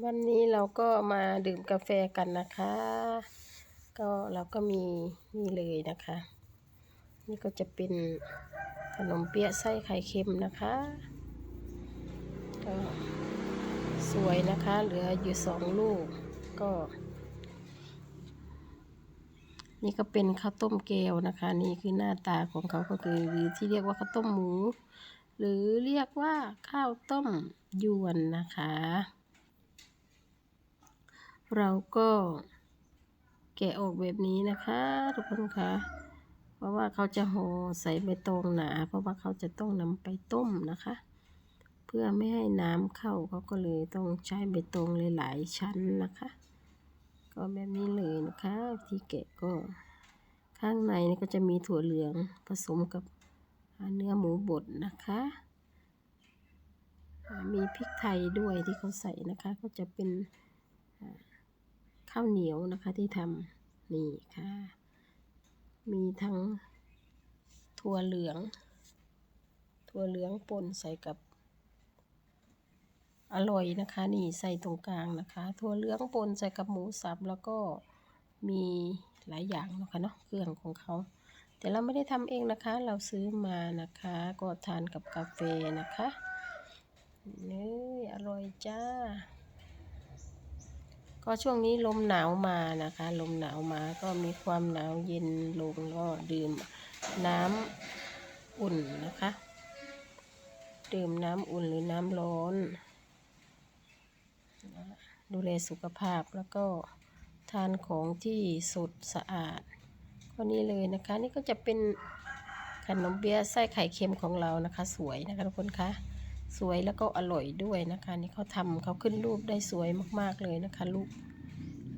วันนี้เราก็มาดื่มกาแฟกันนะคะ ก็เราก็มีนี่เลยนะคะ นี่ก็จะเป็นขนมเปี๊ยะไส้ไข่เค็มนะคะก็สวยนะคะ เหลืออยู่สองลูกก็ นี่ก็เป็นข้าวต้มแก้วนะคะ นี่คือหน้าตาของเขาก็คือหรือที่เรียกว่าข้าวต้มหมู หรือเรียกว่าข้าวต้มยวนนะคะ เราก็แกะออกแบบนี้นะคะ ทุกคนคะเพราะว่าเขาจะห่อใส่ใบตองหนา เพราะว่าเขาจะต้องนำไปต้มนะคะ เพื่อไม่ให้น้ำเข้าเขาก็เลยต้องใช้ใบตองหลายๆชั้นนะคะ ก็แบบนี้เลยนะคะ ที่แกะก็ข้างในนี่ก็จะมีถั่วเหลืองผสมกับเนื้อหมูบดนะคะ มีพริกไทยด้วยที่เขาใส่นะคะ ก็จะเป็น ข้าวเหนียวนะคะที่ทำนี่ค่ะ มีทั้งถั่วเหลือง ถั่วเหลืองป่นใส่กับ อร่อยนะคะ นี่ใส่ตรงกลางนะคะ ถั่วเหลืองป่นใส่กับหมูสับแล้วก็มีหลายอย่างนะคะเนาะเครื่องของเขา แต่เราไม่ได้ทำเองนะคะ เราซื้อมานะคะ ก็ทานกับกาแฟนะคะนี่อร่อยจ้า ก็ช่วงนี้ลมหนาวมานะคะ ลมหนาวมาก็มีความหนาวเย็นลงก็ดื่มน้ำอุ่นนะคะ ดื่มน้ำอุ่นหรือน้ำร้อน ดูแลสุขภาพแล้วก็ทานของที่สดสะอาดก็นี่เลยนะคะ นี่ก็จะเป็นขนมเปี๊ยะไส้ไข่เค็มของเรานะคะ สวยนะคะทุกคนคะ สวยแล้วก็อร่อยด้วยนะคะ นี่เขาทำเขาขึ้นรูปได้สวยมากๆเลยนะคะ ลูก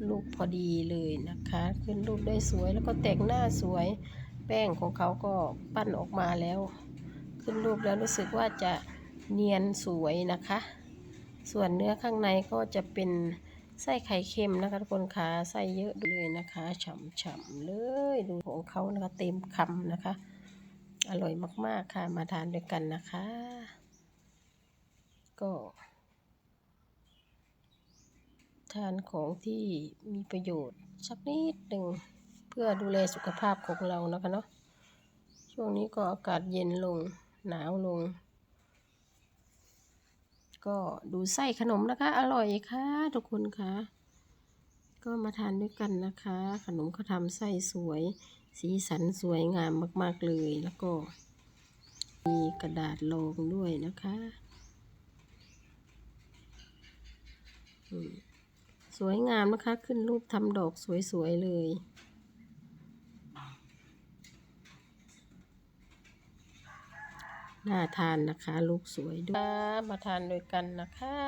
ลูกพอดีเลยนะคะ ขึ้นรูปได้สวยแล้วก็แต่งหน้าสวย แป้งของเขาก็ปั้นออกมาแล้ว ขึ้นรูปแล้วรู้สึกว่าจะเนียนสวยนะคะ ส่วนเนื้อข้างในก็จะเป็นไส้ไข่เค็มนะคะทุกคนคะไส้เยอะเลยนะคะฉ่ำๆเลยดูของเขานะคะเต็มคำนะคะ อร่อยมากๆค่ะมาทานด้วยกันนะคะ ก็ทานของที่มีประโยชน์สักนิดหนึ่งเพื่อดูแลสุขภาพของเรานะคะเนาะช่วงนี้ก็อากาศเย็นลงหนาวลง ก็ดูไส้ขนมนะคะ อร่อยค่ะ ทุกคนค่ะ ก็มาทานด้วยกันนะคะ ขนมเขาทำไส้สวย สีสันสวยงามมาก ๆ เลยแล้วก็ มีกระดาษรองด้วยนะคะ สวยงามนะคะ ขึ้นรูปทำดอกสวยๆเลยน่าทานนะคะ ลูกสวยด้วยมาทานด้วยกันนะคะ